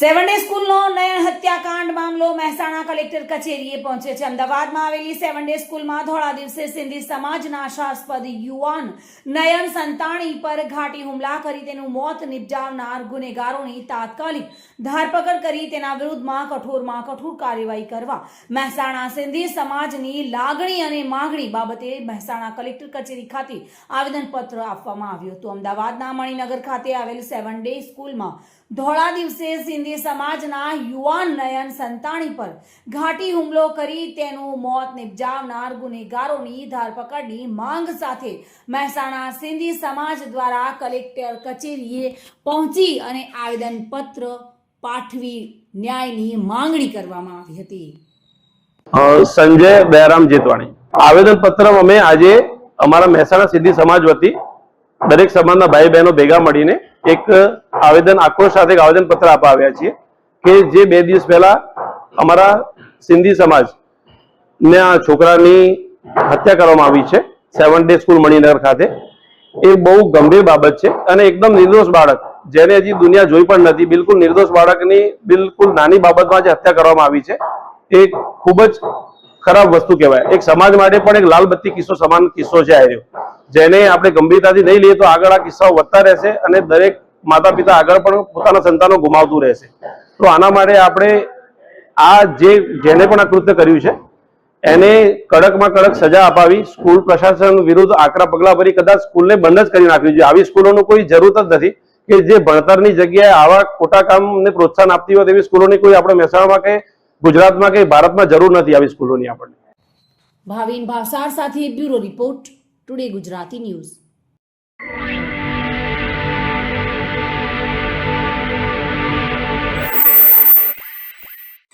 Seven day સ્કૂલનો નયન હત્યાકાંડ Mehsana collector કચેરીએ પહોંચે છે. અમદાવાદમાં આવેલી સેવન ડે સ્કૂલમાં ધોળા દિવસે સિંધી સમાજના આશાસ્પદ યુવાન નયન સંતાણી પર ઘાટી હુમલા કરી તેનું મોત નિપજાવનાર ગુનેગારોની તાત્કાલિક ધરપકડ કરી તેના વિરુદ્ધમાં કઠોરમાં કઠોર કાર્યવાહી કરવા મહેસાણા સિંધી સમાજની લાગણી અને માગણી બાબતે મહેસાણા કલેક્ટર કચેરી ખાતે આવેદનપત્ર આપવામાં આવ્યું હતું. અમદાવાદના મણિનગર ખાતે આવેલ સેવન ડે સ્કૂલમાં ધોળા દિવસે સિંધી સમાજના યુવાન નયન સંતાણી પર ઘાટી હુમલો કરી તેનું મોત નિપજાવનાર ગુનેગારોની ધરપકડની માંગ સાથે મહેસાણા સિંધી સમાજ દ્વારા કલેક્ટર કચેરીએ પહોંચી અને આવેદનપત્ર પાઠવી ન્યાયની માંગણી કરવામાં આવી હતી. સંજય બહેરામ જેતવાણી. આવેદન પત્ર અમે આજે અમારા મહેસાણા સિદ્ધિ સમાજ વતી દરેક સમાજના ભાઈ બહેનો ભેગા મળીને એક આવેદન આક્રોશ સાથે આવેદન પત્ર આપવા આવ્યા છીએ કે જે બે દિવસ પહેલા અમારા સિંધી સમાજ ના છોકરાની હત્યા કરવામાં આવી છે સેવન ડે સ્કૂલ મણિનગર ખાતે. એ બહુ ગંભીર બાબત છે અને એકદમ નિર્દોષ બાળક, જેને હજી દુનિયા જોઈ પણ નથી. બિલકુલ નિર્દોષ બાળકની બિલકુલ નાની બાબતમાં જે હત્યા કરવામાં આવી છે. એ ખૂબ જ ખરાબ વસ્તુ કહેવાય. એક સમાજ માટે પણ એક લાલ બત્તી કિસ્સો, સમાન કિસ્સો છે આવ્યો જેને આપણે ગંભીરતાથી નહીં લઈએ તો આગળ આ કિસ્સાઓ વધતા રહેશે અને દરેક માતા પિતા આગળ પણ પોતાના સંતાનો ગુમાવતું રહેશે. તો આના માટે આપણે આ જે, જેને પણ આ કૃત્ય કર્યું છે, એને કડકમાં કડક સજા અપાવી, સ્કૂલ પ્રશાસન વિરુદ્ધ આકરા પગલા ભરી કદાચ સ્કૂલને બંધ જ કરી નાખ્યું છે. આવી સ્કૂલોનું કોઈ જરૂરત જ નથી કે જે ભણતરની જગ્યાએ આવા ખોટા કામને પ્રોત્સાહન આપતી હોય તેવી સ્કૂલોની કોઈ આપણે મહેસાણામાં કે ગુજરાતમાં કે ભારતમાં જરૂર નથી આવી સ્કૂલોની આપણને. ભાવિન ભાસાર સાથે bureau report, today Gujarati news.